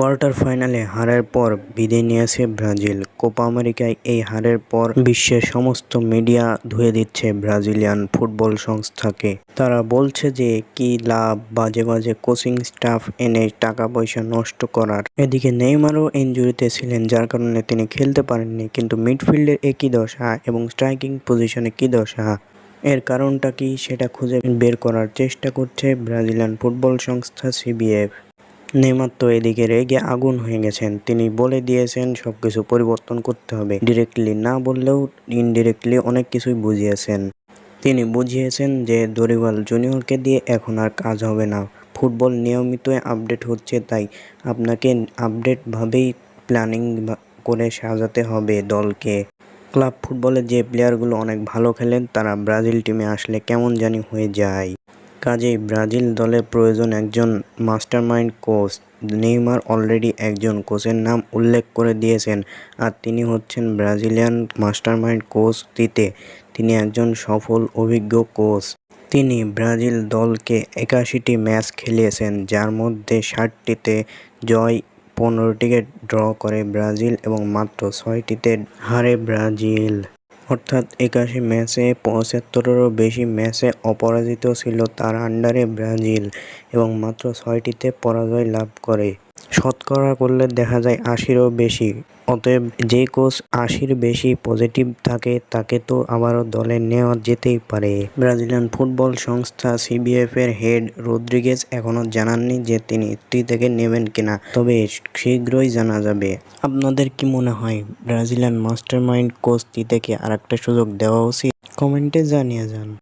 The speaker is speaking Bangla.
কোয়ার্টার ফাইনালে হারের পর বিদায় নিয়েছে ব্রাজিল। কোপা আমেরিকায় এই হারের পর বিশ্বের সমস্ত মিডিয়া ধুয়ে দিচ্ছে ব্রাজিলিয়ান ফুটবল সংস্থাকে। তারা বলছে যে, কি লাভ বাজে বাজে কোচিং স্টাফ এনে টাকা পয়সা নষ্ট করার। এদিকে নেইমারও ইনজুরিতে ছিলেন, যার কারণে তিনি খেলতে পারেননি, কিন্তু মিডফিল্ডের একই দশা এবং স্ট্রাইকিং পজিশনে কী দশা? এর কারণটা কি সেটা খুঁজে বের করার চেষ্টা করছে ব্রাজিলিয়ান ফুটবল সংস্থা সিবিএফ। নেইমার তো এদিকে রেগে আগুন হয়ে গেছেন। তিনি বলে দিয়েছেন সব কিছু পরিবর্তন করতে হবে। ডিরেক্টলি না বললেও ইনডিরেক্টলি অনেক কিছুই বুঝিয়েছেন। তিনি বুঝিয়েছেন যে দরিওয়াল জুনিয়রকে দিয়ে এখন আর কাজ হবে না। ফুটবল নিয়মিত আপডেট হচ্ছে, তাই আপনাকে আপডেটভাবেই প্ল্যানিং করে সাজাতে হবে দলকে। ক্লাব ফুটবলে যে প্লেয়ারগুলো অনেক ভালো খেলেন, তারা ব্রাজিল টিমে আসলে কেমন জানি হয়ে যায়। কাজেই ব্রাজিল দলে প্রয়োজন একজন মাস্টারমাইন্ড কোচ। নেইমার অলরেডি একজন কোচের নাম উল্লেখ করে দিয়েছেন। আর তিনি হচ্ছেন ব্রাজিলিয়ান মাস্টারমাইন্ড কোচ তিতে তিনি একজন সফল, অভিজ্ঞ কোচ। তিনি ব্রাজিল দলকে একাশিটি ম্যাচ খেলিয়েছেন, যার মধ্যে ষাটটিতে জয়, পনেরোটিকে ড্র করে ব্রাজিল এবং মাত্র ছয়টিতে হারে ব্রাজিল। অর্থাৎ একাশি ম্যাচে পঁচাত্তরেরও বেশি ম্যাচে অপরাজিত ছিল তার আন্ডারে ব্রাজিল এবং মাত্র ছয়টিতে পরাজয় লাভ করে। শতকরা করলে দেখা যায় আশিরও বেশি। অতএব যে কোচ আশির বেশি পজিটিভ থাকে, তাকে তো আবারও দলে নেওয়া যেতেই পারে। ব্রাজিলিয়ান ফুটবল সংস্থা সিবিএফ এর হেড রদ্রিগেজ এখনও জানাননি যে তিনি টি থেকে নেবেন কিনা, তবে শীঘ্রই জানা যাবে। আপনাদের কি মনে হয়, ব্রাজিলিয়ান মাস্টারমাইন্ড কোচ টি থেকে আর একটা সুযোগ দেওয়া উচিত? কমেন্টে জানিয়ে যান।